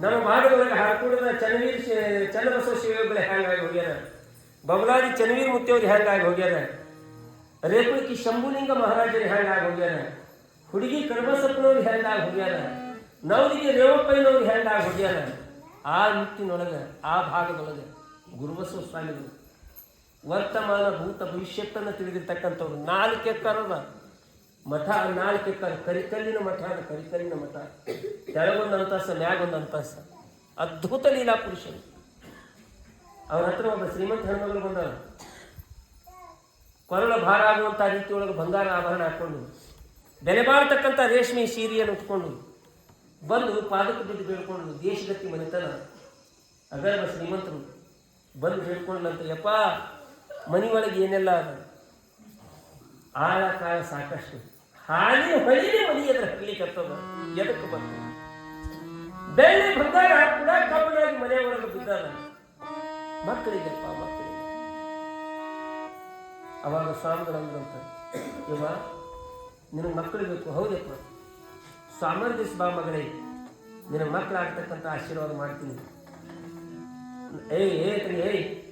ನಮ್ಮ ಭಾಗದೊಳಗೆ ಹಾರ್ಕೂಡದ ಚನ್ನವೀರ್ ಚನ್ನಬಸವ ಶಿವಗಳು ಹ್ಯಾಂಗಾಗಿ ಹೋಗ್ಯಾರ ಬಬಲಾದಿ ಚನ್ನವೀರ್ ಮುತ್ತೆಯವ್ರು ಹ್ಯಾಂಗಾಗಿ ಹೋಗ್ಯಾರ ರೇಪುಳಿಕಿ ಶಂಭುಲಿಂಗ ಮಹಾರಾಜರು ಹ್ಯಾಂಗಾಗಿ ಹೋಗ್ಯಾರ ಹುಡುಗಿ ಕರ್ಮಸಪ್ಪನವ್ರು ಹ್ಯಾಂಗಾಗಿ ಹೋಗ್ಯಾರ ನವಲಿಗೆ ರೇವಪ್ಪಯ್ಯನವ್ರು ಹ್ಯಾಂಗಾಗಿ ಹೋಗ್ಯಾರ ಆ ನಿಟ್ಟಿನೊಳಗೆ, ಆ ಭಾಗದೊಳಗೆ ಗುರುಬಸವ ಸ್ವಾಮಿಗಳು ವರ್ತಮಾನ ಭೂತ ಭವಿಷ್ಯತ್ತನ್ನು ತಿಳಿದಿರ್ತಕ್ಕಂಥವ್ರು ನಾಲ್ಕು ಮಠ ನಾಲ್ಕು ಎಕ್ಕರ ಕರಿಕಲ್ಲಿನ ಮಠ ಅದು ಕರಿಕಲ್ಲಿನ ಮಠ. ಕೆಳಗೊಂದು ಅಂತಸ್ತ, ಮ್ಯಾಗೊಂದು ಅಂತಸ್ತ. ಅದ್ಭುತ ಲೀಲಾ ಪುರುಷರು ಅವ್ರ ಹತ್ರ ಒಬ್ಬ ಶ್ರೀಮಂತ ಹೆಣ್ಮಗಳು ಬಂದವರು ಕೊರಳ ಭಾರ ಆಗುವಂಥ ರೀತಿಯೊಳಗೆ ಬಂಗಾರ ಆಭರಣ ಹಾಕೊಂಡು ಬೆಲೆ ಬಾಳ್ತಕ್ಕಂಥ ರೇಷ್ಮೆ ಸೀರೆಯನ್ನು ಉಟ್ಕೊಂಡು, ಬಂದು ಪಾದಕ್ಕೆ ಬಿದ್ದು ಬೇಡ್ಕೊಂಡು ದೇಶಗತಿ ಮನೆತನ. ಅಗರ್ಭ ಶ್ರೀಮಂತರು ಬಂದು ಬೇಡ್ಕೊಂಡ್ಲಂತ ಯಪ್ಪ, ಮನೆಯೊಳಗೆ ಏನೆಲ್ಲ ಆಳ ಕಾಲ ಸಾಕಷ್ಟು ಹಾನಿ ಅದರ ಕಲಿ ಹರ್ಲಿಕ್ಕತ್ತದ ಎದಕ್ಕೆ ಬಂತು? ಬೆಳ್ಳಿ ಬಂದಾಗ ಕೂಡ ಕಬ್ಬನಾಗಿ ಮನೆ ಒಳಗೆ ಮಕ್ಕಳಿಗೆಪ್ಪ ಮಕ್ಕಳಿಗೆ. ಅವಾಗ ಸ್ವಾಮಿಗಳಂದ್ರಂತ ಇವ ನಿನಗೆ ಮಕ್ಕಳು ಬೇಕು, ಹೌದಪ್ಪ. ಸಾಮರ್ಥ್ಯ ಬಾ ಮಗಳೇ. ನಿನಗೆ ಮಕ್ಕಳಾಗ್ತಕ್ಕಂಥ ಆಶೀರ್ವಾದ ಮಾಡ್ತೀನಿ. ಏಯ್ ಏ ಏಯ್.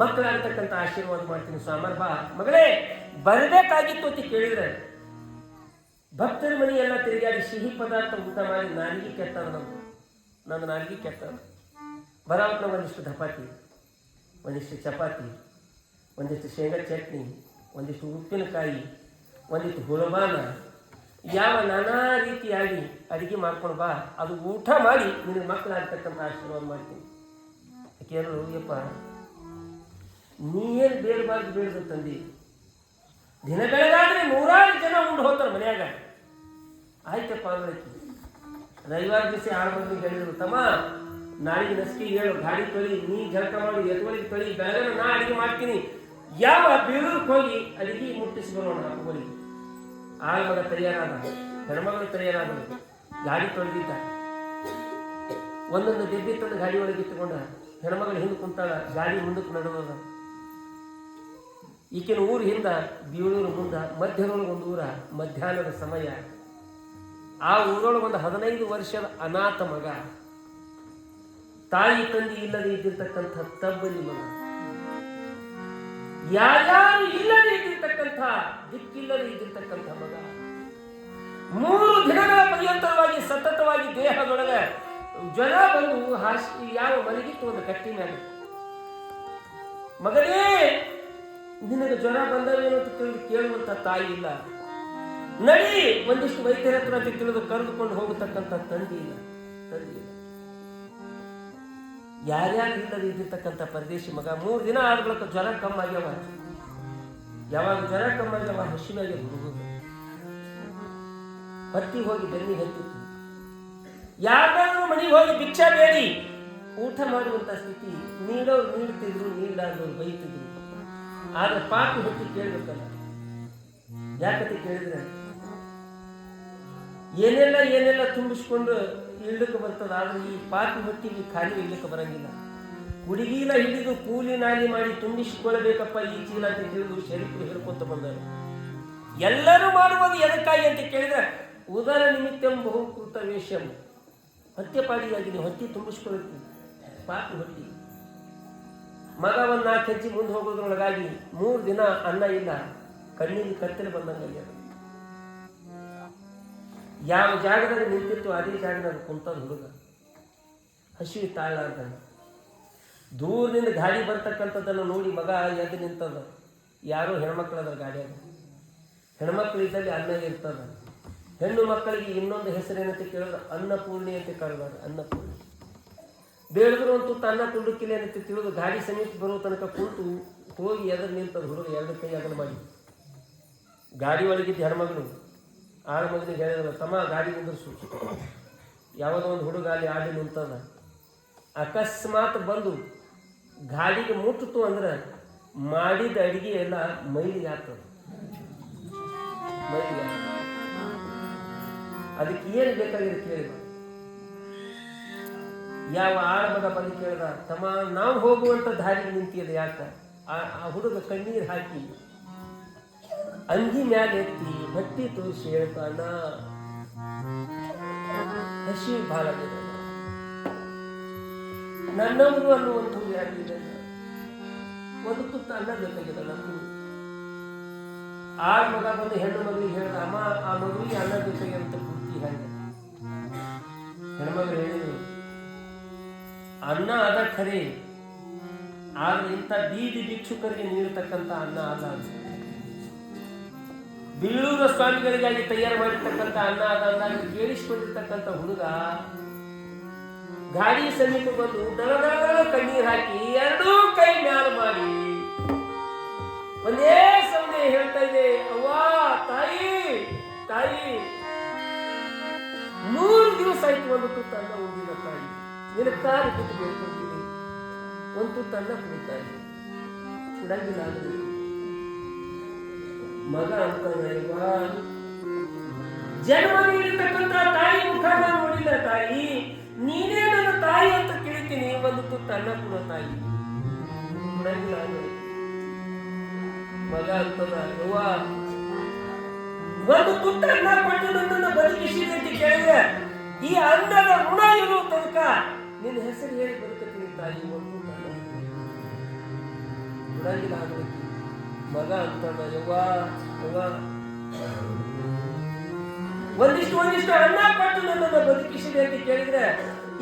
ಮಕ್ಕಳಾಗ್ತಕ್ಕಂಥ ಆಶೀರ್ವಾದ ಮಾಡ್ತೀನಿ ಸ್ವಾಮರ್ಭ ಮಗಳೇ, ಬರಬೇಕಾಗಿತ್ತು ಅಂತ ಕೇಳಿದ್ರೆ ಭಕ್ತರ ಮನೆಯೆಲ್ಲ ತಿರುಗಾಡಿ ಸಿಹಿ ಪದಾರ್ಥ ಊಟ ಮಾಡಿ ನಾಲಿಗೆ ಕೆಟ್ಟದ ನಾವು ನನ್ನ ನಾಲಿಗೆ ಕೆಟ್ಟದ ಬರಾವತ್ ನಾವು ಒಂದಿಷ್ಟು ಧಪಾತಿ, ಒಂದಿಷ್ಟು ಚಪಾತಿ, ಒಂದಿಷ್ಟು ಶೇಂಗಾ ಚಟ್ನಿ, ಒಂದಿಷ್ಟು ಉಪ್ಪಿನಕಾಯಿ, ಒಂದಿಷ್ಟು ಹುಳಬಾನ. ಯಾವ ನಾನಾ ರೀತಿಯಾಗಿ ಅಡುಗೆ ಮಾಡ್ಕೊಂಡು ಬಾ. ಅದು ಊಟ ಮಾಡಿ ನಿನಗೆ ಮಕ್ಕಳಾಗ್ತಕ್ಕಂಥ ಆಶೀರ್ವಾದ ಮಾಡ್ತೀನಿ. ಕೇಳಲು ಯಪ್ಪ ನೀ ಏನು ಬೇಡಬಾರ್ದು ಬೇಡದು ತಂದಿ. ದಿನ ಬೆಳಗಾದ್ರೆ ನೂರಾರು ಜನ ಉಂಡು ಹೋಗ್ತಾರೆ ಮನ್ಯಾಗ. ಆಯ್ತಪ್ಪ ಅಂದ್ರೆ ರವಿವಾರ ದಿವಸ ಆರು ಮಂದಿ ಹೇಳಿದ್ರು, ತಮ್ಮ, ನಾಳೆಗೆ ನಸ್ಕಿ ಹೇಳು, ಗಾಡಿ ತೊಳಿ, ನೀ ಜಳಕ ಮಾಡಿ ಎತ್ತುವಳಿಗೆ ತೊಳಿ, ಬೆಳಗನ ನಾ ಅಡಿಗೆ ಮಾಡ್ತೀನಿ. ಯಾವ ಬೀಳೂರ್ಗೆ ಹೋಗಿ ಅಡಿಗೆ ಮುಟ್ಟಿಸಿ ಬರೋಣ ಹೋಗಿ ಆಳ ಮಗ ತಯಾರಾದ, ಹೆಣ್ಮಗಳು ತಯಾರಾದ ಗಾಡಿ ತೊಳೆದಿದ್ದ. ಒಂದೊಂದು ದಿಬ್ಬಿ ತಂದು ಗಾಡಿ ಒಳಗೆ ಇಟ್ಟುಕೊಂಡ, ಹೆಣ್ಮಗಳು ಹಿಂದೆ ಕುಂತಾಳ, ಗಾಡಿ ಮುಂದಕ್ಕೆ ನಡೆದದ. ಈಕಿನ ಊರು ಹಿಂದ ಬೀಳೂರು ಮುಂದ ಮಧ್ಯದೊಳಗೆ ಒಂದು ಊರ, ಮಧ್ಯಾಹ್ನದ ಸಮಯ. ಆ ಊರೊಳಗೆ ಒಂದು ಹದಿನೈದು ವರ್ಷದ ಅನಾಥ ಮಗ. ತಾಯಿ ತಂದೆ ಇಲ್ಲದೆ ಇದ್ದಿರ್ತಕ್ಕಂಥ ತಬ್ಬಲಿ ಮಗ. ಯಾರ್ಯಾರು ಇಲ್ಲದೆ ಇದ್ದಿರ್ತಕ್ಕಂಥ, ದಿಕ್ಕಿಲ್ಲದೆ ಇದ್ದಿರ್ತಕ್ಕಂಥ ಮಗ. ಮೂರು ದಿನಗಳ ಪರ್ಯಂತರವಾಗಿ ಸತತವಾಗಿ ದೇಹದೊಳಗೆ ಜ್ವರ ಬಂದು ಹಾಸಿ ಯಾವ ಮಲಗಿತ್ತು ಒಂದು ಕಟ್ಟಿ ಮೇಲೆ ಮಗನೇ ನಿನಗೆ ಜ್ವರ ಬಂದವೇನು ಅಂತ ತಿಳಿದು ಕೇಳುವಂತ ತಾಯಿ ಇಲ್ಲ. ನಡಿ, ಒಂದಿಷ್ಟು ವೈದ್ಯರ ಹತ್ರ ಅಂತ ತಿಳಿದು ಕರೆದುಕೊಂಡು ಹೋಗತಕ್ಕಂಥ ತಂದೆ ಇಲ್ಲ. ತಂದೆ ಇಲ್ಲ. ಯಾರ್ಯಾರು ಇಲ್ಲದೆ ಇದ್ದಿರ್ತಕ್ಕಂಥ ಪರದೇಶಿ ಮಗ, ಮೂರು ದಿನ ಆದ ಜ್ವರ ಕಮ್ಮಿ ಆಗ್ಯಾವ ಯಾವಾಗ ಜ್ವರ ಕಮ್ಮಿ ಆಗ್ಯವ ಹಸಿವಾಗ್ಯ ಹುಡುಗುದು ಹತ್ತಿ ಹೋಗಿ ಬೆನ್ನಿ ಹತ್ತಿತ್ತು. ಯಾರಾದ್ರೂ ಮನೆಗೆ ಹೋಗಿ ಭಿಕ್ಷಾ ಬೇಡಿ. ಊಟ ಮಾಡುವಂತ ಸ್ಥಿತಿ, ನೀಡೋರು ನೀಡ್ತಿದ್ರು, ನೀಡಲಾರ್ದವ್ರು ಬೈತಿದ್ರು. ಆದ್ರೆ ಪಾಪಿ ಹೆಚ್ಚು ಕೇಳಬೇಕಲ್ಲ. ಯಾಕತೆ ಕೇಳಿದ್ರೆ, ಏನೆಲ್ಲ ಏನೆಲ್ಲ ತುಂಬಿಸ್ಕೊಂಡು ಇಳ್ಲಿಕ್ಕೆ ಬರ್ತದ, ಆದ್ರೆ ಈ ಪಾಪಿ ಹೊಟ್ಟಿಗೆ ಖಾಲಿ ಇಳ್ಲಿಕ್ಕೆ ಬರಂಗಿಲ್ಲ. ಹುಡುಗಿಲ ಹಿಡಿದು ಕೂಲಿ ನಾಲಿ ಮಾಡಿ ತುಂಬಿಸಿಕೊಳ್ಳಬೇಕಪ್ಪ ಈ ಚೀಲ ಅಂತ ತಿಳಿದು ಶರೀಫರು ಹೇಳ್ಕೊಂತ ಬಂದರು. ಎಲ್ಲರೂ ಮಾಡುವುದು ಎದಕ್ಕಾಗಿ ಅಂತ ಕೇಳಿದ್ರೆ, ಉದರ ನಿಮಿತ್ತಂ ಬಹುಕೃತ ವೇಷಂ. ಹತ್ಯೆಪಾಡಿಯಾಗಿ ನೀವು ಹತ್ತಿ ತುಂಬಿಸ್ಕೊಳ್ತೀವಿ ಪಾಪಿ ಹೊಟ್ಟಿ. ಮಗ ಒಂದು ನಾಲ್ಕು ಹೆಜ್ಜೆ ಮುಂದೆ ಹೋಗೋದ್ರೊಳಗಾಗಿ ಮೂರು ದಿನ ಅನ್ನ ಇಲ್ಲ ಕಣ್ಣಿನ ಕತ್ತಲೆ ಬಂದಂಗೆ ಯಾವ ಜಾಗದಲ್ಲಿ ನಿಂತಿತ್ತು ಅದೇ ಜಾಗದಲ್ಲಿ ಕುಂತದ ಹುಡುಗ. ಹಸಿ ತಾಳ ಅಂತ. ದೂರದಿಂದ ಗಾಡಿ ಬರ್ತಕ್ಕಂಥದ್ದನ್ನು ನೋಡಿ ಮಗ ಎದ್ದು ನಿಂತದ ಯಾರೋ ಹೆಣ್ಮಕ್ಳದ ಗಾಡಿಯಾಗ ಹೆಣ್ಮಕ್ಳು ಇದ್ದಲ್ಲಿ ಅನ್ನ ಇರ್ತದ ಹೆಣ್ಣು ಮಕ್ಕಳಿಗೆ ಇನ್ನೊಂದು ಹೆಸರೇನಂತ ಕೇಳಿದ್ರೆ ಅನ್ನಪೂರ್ಣಿ ಅಂತ ಕರೆದಾರ ಅನ್ನಪೂರ್ಣಿ. ಬೇಡಿದ್ರು ಅಂತೂ ತನ್ನ ಕುಂಡುಕಿಲೆ ಅಂತ ತಿಳಿದು ಗಾಡಿ ಸಮೀಪ ಬರೋ ತನಕ ಕುಂತು ಹೋಗಿ ಎದುರು ನಿಂತದ ಹುಡುಗ ಎರಡು ಕೈ ಅದನ್ನು ಮಾಡಿ. ಗಾಡಿ ಒಳಗಿದ್ದ ಹೆಣ್ಮಗಳು ಆರ ಮಗನಿಗೆ ಹೇಳಿದ್ರು, ತಮ್ಮ ಗಾಡಿ ನಿಂದ್ರಿಸು ಯಾವುದೋ ಒಂದು ಹುಡುಗ ಅಲ್ಲಿ ಆಡಿ ನಿಂತದ? ಅಕಸ್ಮಾತ್ ಬಂದು ಗಾಡಿಗೆ ಮುಟ್ಟಿತು ಅಂದ್ರೆ ಮಾಡಿದ ಅಡಿಗೆ ಎಲ್ಲ ಮೈಲಿಗೆ ಆಗ್ತದೆ. ಮೈಲಿಗೆ ಅದಕ್ಕೆ ಏನು ಬೇಕಾಗಿರೋ ಯಾವ ಆರಂಭದ ಬಂದು ಕೇಳಿದ, ತಮ್ಮ, ನಾವು ಹೋಗುವಂತ ದಾರಿಗೆ ನಿಂತಿದೆ ಯಾಕ? ಆ ಹುಡುಗ ಕಣ್ಣೀರು ಹಾಕಿ, ಅಂಗಿ ಮ್ಯಾಲ ಎತ್ತಿ, ಬಟ್ಟಿ ತೋರಿಸಿ ಹೇಳ್ತಾನ ಹಸಿ ಇದೆ ನನ್ನವರು ಇದೆ ಒಂದು ತುತ್ತ ಅನ್ನ ಬೇಕಾಗಿದೆ ನಮ್ಮ ಆ ಮಗ ಬಂದು ಹೆಣ್ಣು ಮಗಳಿಗೆ ಹೇಳ್ದ, ಅಮ್ಮ, ಆ ಮಗುವಿಗೆ ಅನ್ನ ಬೇಕಾಗಿ ಅಂತ ಪೂರ್ತಿ ಹೇಳಿ ಹೆಣ್ಮಗಳು ಹೇಳಿದ್ರು ಅನ್ನ ಅದ ಖರೆ. ಆದ್ರೆ ಇಂಥ ಬೀದಿ ಭಿಕ್ಷುಕರಿಗೆ ನೀಡತಕ್ಕಂಥ ಅನ್ನ ಅಲ್ಲ ಅಂತ. ಬೀಳೂರ ಸ್ವಾಮಿಗಳಿಗಾಗಿ ತಯಾರು ಮಾಡಿರ್ತಕ್ಕಂಥ ಅನ್ನ ಅದ ಅಂದಾಗ ಕೇಳಿಸ್ಕೊಂಡಿರ್ತಕ್ಕಂಥ ಹುಡುಗ ಗಾಡಿ ಸಮೀಪ ಬಂದು ದಳ ದಳ ದಳ ಕಣ್ಣೀರ್ ಹಾಕಿ ಎರಡೂ ಕೈ ಮ್ಯಾಲ ಮಾಡಿ ಒಂದೇ ಸಮಯ ಹೇಳ್ತಾ ಇದೆ, ಅವ್ವಾ, ತಾಯಿ ತಾಯಿ, ಮೂರು ದಿವಸ ಆಯ್ತು ಒಂದು ತುತ್ತ ಅನ್ನ ತಾಯಿ. ನಿನ್ನ ಕೂತು ಬೇಡ್ಕೊಳ್ತೀನಿ ಒಂದು ತುತ್ತ ಅನ್ನ ಕುಡಿತಾ ಇದೆ ಕುಡಂಗಿಲ್ಲ ನಾನು ಮಗ ಅಂತಾನೆ ಜನ್ಮ ನೀಡಿರ್ತಕ್ಕಂಥ ತಾಯಿ ಮುಖ ನಾನು ನೋಡಿಲ್ಲ ತಾಯಿ. ನೀನೇ ನನ್ನ ತಾಯಿ ಅಂತ ಕೇಳ್ತೀನಿ. ಒಂದು ತುತ್ತ ಅನ್ನ ಕೊಡೋ ತಾಯಿ. ಕುಡಂಗಿಲ್ಲ ನಾನು ಮಗ ಅಂತ ಯವ್ವ ಒಂದು ತುತ್ತ ಅನ್ನ ಕೊಟ್ಟು ನನ್ನನ್ನು ಬದುಕಿಸಿದೆ ಅಂತ ಕೇಳಿದ್ರೆ ಈ ಅನ್ನದ ಋಣ ಇರುವ ತನಕ ನಿನ್ನ ಹೆಸರು ಹೇಳಿ ಬದುಕತೀನಿ ತಾಯಿ ಒಂದು ಬಿಡಂಗಿಲ್ಲ ಮಗ ಅಂತಾನ ಯವ್ವ ಒಂದಿಷ್ಟು ಒಂದಿಷ್ಟು ಅನ್ನ ಕೊಟ್ಟು ನನ್ನನ್ನು ಬದುಕಿಸಿದೆ ಅಂತ ಕೇಳಿದ್ರೆ,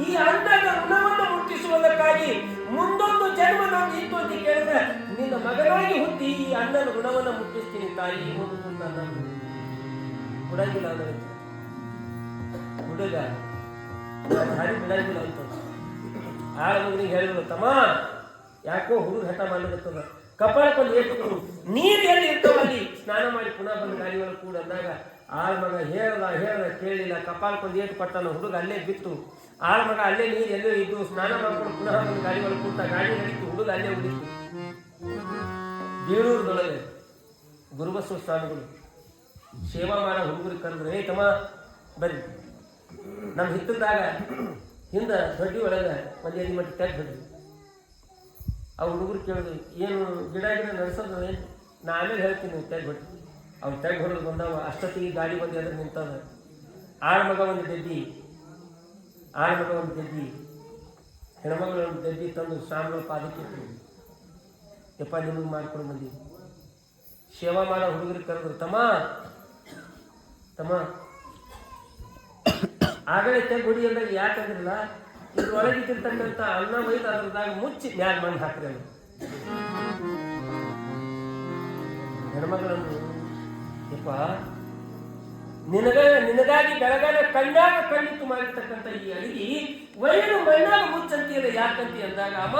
ಈ ಅನ್ನದ ಋಣವನ್ನು ಮುಟ್ಟಿಸುವುದಕ್ಕಾಗಿ ಮುಂದೊಂದು ಜನ್ಮ ನಾನು ಇತ್ತು ಅಂತ ಕೇಳಿದ್ರೆ, ನಿನ್ನ ಮಗನಾಗಿ ಹುಟ್ಟಿ ಈ ಅಣ್ಣನ ಋಣವನ್ನು ಮುಟ್ಟಿಸ್ತೀನಿ ತಾಯಿ ಒಂದು ನನ್ನ ಬಿಡಂಗಿಲ್ಲ ಅಂದ್ರೆ ಹುಡುಗ ಬಿಡಂಗಿಲ್ಲ ಅಂತ. ಆಳ ಮಗನಿಗೆ ಹೇಳಿದ್ರು, ತಮ್ಮ, ಯಾಕೋ ಹುಡುಗ ಹಠ ಮಾಡ್ಲಿಕತ್ತದ ಕಪಾಳಕ್ಕೊಂದು ಏಟು ನೀರು ಎಲ್ಲಿ ಇರ್ತಾವ ಅಲ್ಲಿ ಸ್ನಾನ ಮಾಡಿ ಪುನಃ ಬಂದು ಒಳಗೆ ಕೂಡ ಅಂದಾಗ ಮಗ ಹೇಳದ ಹೇಳದ ಕೇಳಿಲ್ಲ. ಕಪಾಳಕ್ಕೊಂದು ಏಟು ಪಟ್ಟನ ಹುಡುಗ ಅಲ್ಲೇ ಬಿತ್ತು. ಮಗ ಅಲ್ಲೇ ನೀರು ಎಲ್ಲೋ ಇದ್ದು ಸ್ನಾನ ಮಾಡ್ಕೊಂಡು ಪುನಃ ಬಂದು ಒಳಗೆ ಕೂತ ಗಾಡಿ ನಡೀತು, ಹುಡುಗ ಅಲ್ಲೇ ಉಳಿತು. ಬೀರೂರದೊಳಗೆ ಗುರುಬಸವ ಸ್ವಾಮಿಗಳು ಸೇವಾ ಮಾಡೋ ಹುಡುಗರಿಗೆ ಕರೆದ್ರು ಏ ತಮ್ಮ, ಬರ್ರಿ. ನಮ್ಮ ಹಿತ್ತದಾಗ ಹಿಂದ ದೊಡ್ಡಿ ಒಳಗೆ ಒಂದು ಎಲ್ಲಿ ಮಟ್ಟ ತೆಗ್ದು ಹೊಡ್ರಿ ಆ ಹುಡುಗರು ಕೇಳಿದ್ರು, ಏನು ಗಿಡ ಗಿಡ ನಡೆಸೋದು ಏನು? ನಾ ಆಮೇಲೆ ಹೇಳ್ತೀನಿ ತೆಗ್ ಬಿಟ್ಟು ಅವ್ನು ತೆಗ್ ಹೊಡೆದು ಬಂದವ, ಅಷ್ಟೊತ್ತಿಗೆ ಗಾಡಿ ಬಂದು ಎದುರು ನಿಂತದ. ಆಳ ಮಗ ಒಂದು ಗೆದ್ದಿ ಆಳ ಮಗ ಒಂದು ಗೆದ್ದಿ, ಹೆಣ್ಮಗಳು ಒಂದು ಗೆದ್ದಿ ತಂದು ಸ್ವಾಮಿಗಳ ಪಾದಕ್ಕೆ ಇಟ್ರು. ಯಪ್ಪ, ನಿಮಗೆ ಮಾಡ್ಕೊಂಡು ಬಂದಿ ಸೇವಾ ಮಾಡೋ ಹುಡುಗರಿಗೆ ಕರೆದ್ರು, ತಮ್ಮ ತಮ್ಮ ಆಗಲೇ ಗುಡಿ ಅಂದಾಗ ಅಂದಾಗ ಯಾಕಂದ್ರಲ್ಲ ಇದ್ರೊಳಗಿಟ್ಟಿರ್ತಕ್ಕಂಥ ಅನ್ನ ಒಯ್ದು ಅದ್ರದಾಗ ಮುಚ್ಚಿ ಮ್ಯಾಗ ಮಣ್ಣು ಹಾಕ್ರಿ ಅವ್ರು ಹೆಣ್ಮಗಳನ್ನು ಯಪ್ಪ, ನಿನಗ, ನಿನಗಾಗಿ ಬೆಳಗಾನ ಕಣ್ಣಾಗ ಕಣ್ಣಿತ್ತು ಮಾಡಿರ್ತಕ್ಕಂಥ ಈ ಅಡಿಗೆ ವೈರು ಮಣ್ಣಾಗ ಮುಚ್ಚಂತೀರ ಯಾಕಂತಿ ಅಂದಾಗ, ಅಮ್ಮ,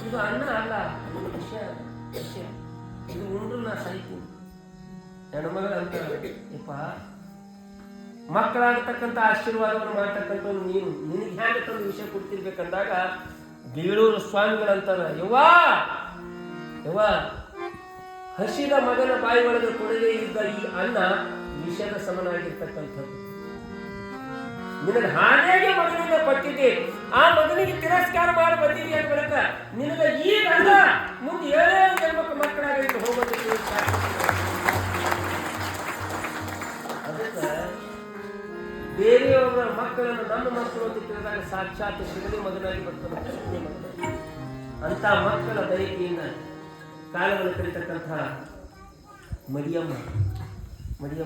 ಇದು ಅನ್ನ ಅಲ್ಲ ವಿಷಯ ವಿಷ ಇದು ಉಂಡ್ರು ನಾ ಸಾಯ್ತೀನಿ ಹೆಣ್ಮಗಳಂತ, ಯಪ್ಪ ಮಕ್ಕಳಾಗತಕ್ಕಂಥ ಆಶೀರ್ವಾದವನ್ನು ಮಾಡ್ತಕ್ಕಂಥ ನೀನು. ನಿನಗೆ ಹ್ಯಾಂಗ ತಂದು ವಿಷಯ ಕೊಡ್ತಿರ್ಬೇಕಂದಾಗ ಬೀಳೂರು ಸ್ವಾಮಿಗಳಂತಾರ ಯವ್ವಾ! ಯವ್ವ! ಹಸಿದ ಮಗನ ಬಾಯಿ ಒಳಗೆ ಕೊಡದೇ ಇದ್ದ ಈ ಅನ್ನ ವಿಷದ ಸಮನಾಗಿರ್ತಕ್ಕಂಥದ್ದು. ನಿನಗೆ ಹಾನೇಗೆ ಮಗನಿಗೆ ಕೊಟ್ಟಿದ್ದೆ. ಆ ಮಗನಿಗೆ ತಿರಸ್ಕಾರ ಮಾಡಿ ಬಂದಿದ್ದೀಯ ಅಂತ ಬಳಕ ನಿನಗೆ ಈಗ ಅಲ್ಲ ಮುಂದೆ ಏಳೇ ಜನ್ಮಕ್ಕೆ ಮಕ್ಕಳಾಗಲಿಕ್ಕೆ ಹೋಗೋದಕ್ಕೆ ಬೇರೆಯವರ ಮಕ್ಕಳನ್ನು ನಮ್ಮ ಮಕ್ಕಳು ಅಂತ ತಿಳಿದಾಗ ಸಾಕ್ಷಾತ್ ಶಿವನೇ ಮಗನಾಗಿ ಬರ್ತಾನೆ. ಅಂತ ಮಕ್ಕಳ ದಯಕೆಯಿಂದ ಕಾಲವನ್ನು ಕಡಿತಕ್ಕಂತಹ ಮರಿಯಮ್ಮ ಮರಿಯಮ್ಮ